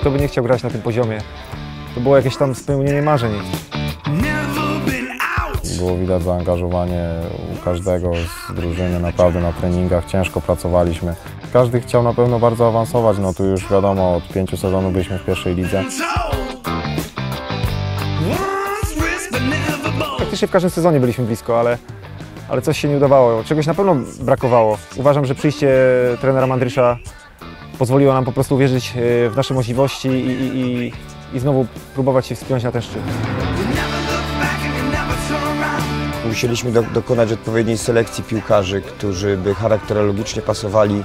Kto by nie chciał grać na tym poziomie? To było jakieś tam spełnienie marzeń. Było widać zaangażowanie u każdego z drużyny, naprawdę na treningach ciężko pracowaliśmy. Każdy chciał na pewno bardzo awansować, no tu już wiadomo, od pięciu sezonów byliśmy w pierwszej lidze. Praktycznie w każdym sezonie byliśmy blisko, ale, ale coś się nie udawało. Czegoś na pewno brakowało. Uważam, że przyjście trenera Mandrysza pozwoliło nam po prostu uwierzyć e, w nasze możliwości i, i, i, znowu próbować się wspiąć na ten szczyt. Musieliśmy do, dokonać odpowiedniej selekcji piłkarzy, którzy by charakterologicznie pasowali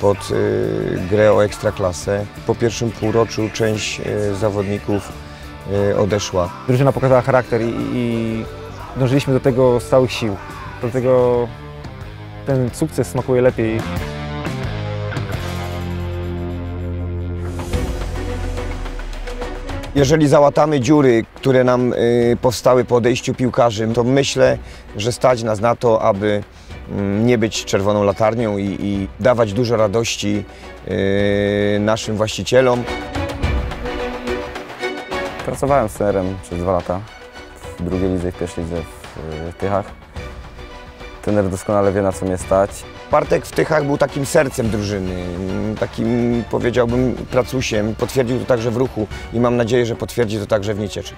pod y, grę o ekstraklasę. Po pierwszym półroczu część y, zawodników y, odeszła. Drużyna pokazała charakter i, i dążyliśmy do tego z całych sił. Dlatego ten sukces smakuje lepiej. Jeżeli załatamy dziury, które nam y, powstały po odejściu piłkarzy, to myślę, że stać nas na to, aby mm, nie być czerwoną latarnią i, i dawać dużo radości y, naszym właścicielom. Pracowałem z trenerem przez dwa lata w drugiej lidze i w pierwszej lidze w, w Tychach. Trener doskonale wie na co mnie stać. Bartek w Tychach był takim sercem drużyny, takim powiedziałbym pracusiem. Potwierdził to także w ruchu i mam nadzieję, że potwierdzi to także w Niecieczy.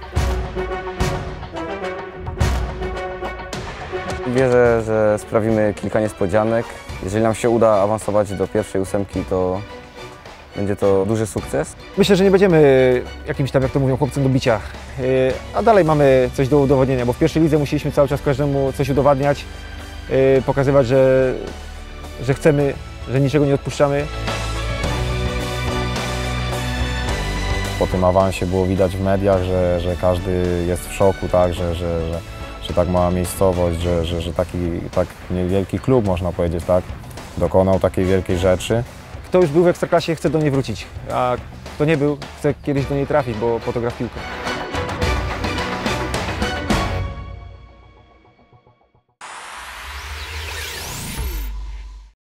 Wierzę, że sprawimy kilka niespodzianek. Jeżeli nam się uda awansować do pierwszej ósemki, to będzie to duży sukces. Myślę, że nie będziemy jakimś tam, jak to mówią, chłopcem do bicia. Yy, A dalej mamy coś do udowodnienia, bo w pierwszej lidze musieliśmy cały czas każdemu coś udowadniać, pokazywać, że, że chcemy, że niczego nie odpuszczamy. Po tym awansie było widać w mediach, że, że każdy jest w szoku, tak, że, że, że, że tak mała miejscowość, że, że, że taki tak niewielki klub, można powiedzieć, tak, dokonał takiej wielkiej rzeczy. Kto już był w Ekstraklasie, chce do niej wrócić, a kto nie był, chce kiedyś do niej trafić, bo po to gra w piłkę.